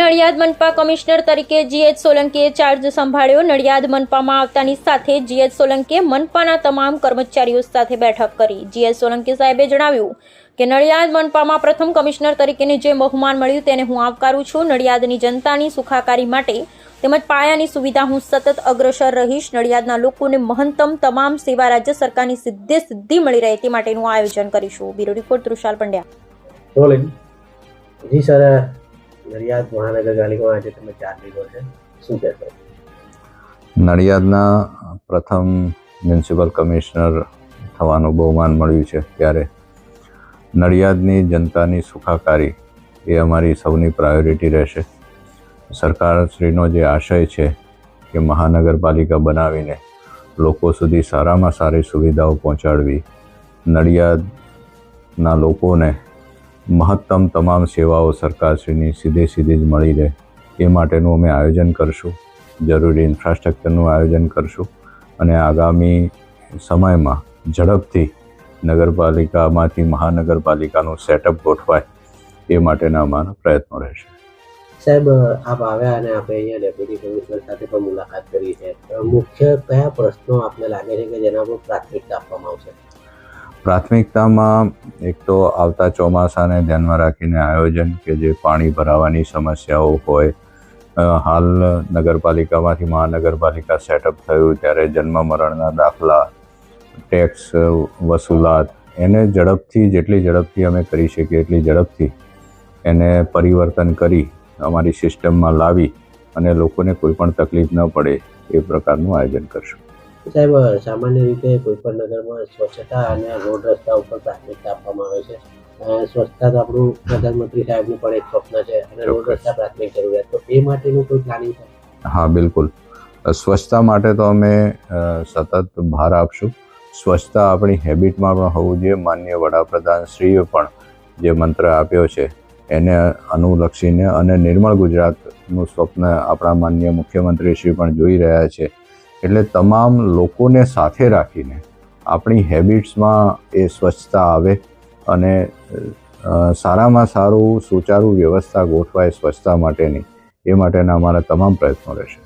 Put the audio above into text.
નડિયાદ મનપા કમિશનર તરીકે જીએચ સોલંકીએ ચાર્જ સંભાળ્યો. નડિયાદ મનપામાં આવતાની સાથે જીએચ સોલંકીએ મનપાના તમામ કર્મચારીઓ સાથે બેઠક કરી. જીએચ સોલંકી સાહેબે જણાવ્યું કે નડિયાદ મનપામાં પ્રથમ કમિશનર તરીકેની જે બહુમાન મળ્યું તેને હું આવકારું છું. નડિયાદની જનતાની સુખાકારી માટે તેમજ પાયાની સુવિધા હું સતત અગ્રસર રહીશ. નડિયાદના લોકોને મહત્તમ તમામ સેવા રાજ્ય સરકારની સિદ્ધે સિદ્ધિ મળી રહે તે માટેનું આયોજન કરીશું. Bureau report Trushal Pandya. જી સર નડિયાદ મહાનગરપાલિકામાં આજે તમે ચાર લીધો છે. શું કહેશો? નડિયાદના પ્રથમ મ્યુનિસિપલ કમિશનર થવાનું બહુમાન મળ્યું છે ત્યારે નડિયાદની જનતાની સુખાકારી એ અમારી સૌની પ્રાયોરિટી રહેશે. સરકારશ્રીનો જે આશય છે કે મહાનગરપાલિકા બનાવીને લોકો સુધી સારામાં સારી સુવિધાઓ પહોંચાડવી, નડિયાદના લોકોને મહત્તમ તમામ સેવાઓ સરકારશ્રીની સીધે સીધી જ મળી રહે. એ માટેનું અમે આયોજન કરશું. જરૂરી ઇન્ફ્રાસ્ટ્રક્ચરનું આયોજન કરશું. અને આગામી સમયમાં ઝડપથી નગરપાલિકામાંથી મહાનગરપાલિકાનું સેટઅપ ગોઠવાય એ માટેના અમારા પ્રયત્નો રહેશે. સાહેબ, આપ આવ્યા અને આપણે અહીંયા ડેપ્યુટી કમિશનર સાથે પણ મુલાકાત કરી છે. મુખ્ય કયા પ્રશ્નો આપને લાગે છે કે જેના પર પ્રાથમિકતા આપવામાં આવશે? પ્રાથમિકતામાં એક તો આવતા ચોમાસાને ધ્યાનમાં રાખીને આયોજન કે જે પાણી ભરાવાની સમસ્યાઓ હોય હાલ નગરપાલિકામાંથી મહાનગરપાલિકા સેટઅપ થયું ત્યારે જન્મ મરણના દાખલા, ટેક્સ, વસૂલાત, એને ઝડપથી, જેટલી ઝડપથી અમે કરી શકીએ એટલી ઝડપથી એને પરિવર્તન કરી, અમારી સિસ્ટમમાં લાવી અને લોકોને કોઈ પણ તકલીફ ન પડે એ પ્રકારનું આયોજન કરશું. સાહેબ સામાન્ય રીતે કોઈ પણ નગરમાં સ્વચ્છતા અને રોડ રસ્તા ઉપર પ્રાથમિકતા આપવામાં આવે છે. સ્વચ્છતા તો આપણું પ્રધાનમંત્રી સાહેબનું પણ એક સ્વપ્ન છે અને રોડ રસ્તા પ્રાથમિક જરૂરિયાત. તો એ માટેનું કોઈ પ્લાનિંગ છે? હા બિલકુલ. સ્વચ્છતા માટે તો અમે સતત ભાર આપશું. સ્વચ્છતા આપણી હેબિટમાં પણ હોવું જોઈએ. માન્ય વડાપ્રધાનશ્રીએ પણ જે મંત્ર આપ્યો છે એને અનુલક્ષીને અને નિર્મળ ગુજરાતનું સ્વપ્ન આપણા માન્ય મુખ્યમંત્રીશ્રી પણ જોઈ રહ્યા છે. એટલે તમામ લોકોને સાથે રાખીને આપણી હેબિટ્સમાં એ સ્વચ્છતા આવે અને સારામાં સારું, સુચારુ વ્યવસ્થા ગોઠવાય સ્વચ્છતા માટેની. એ માટેના અમારા તમામ પ્રયત્નો રહેશે.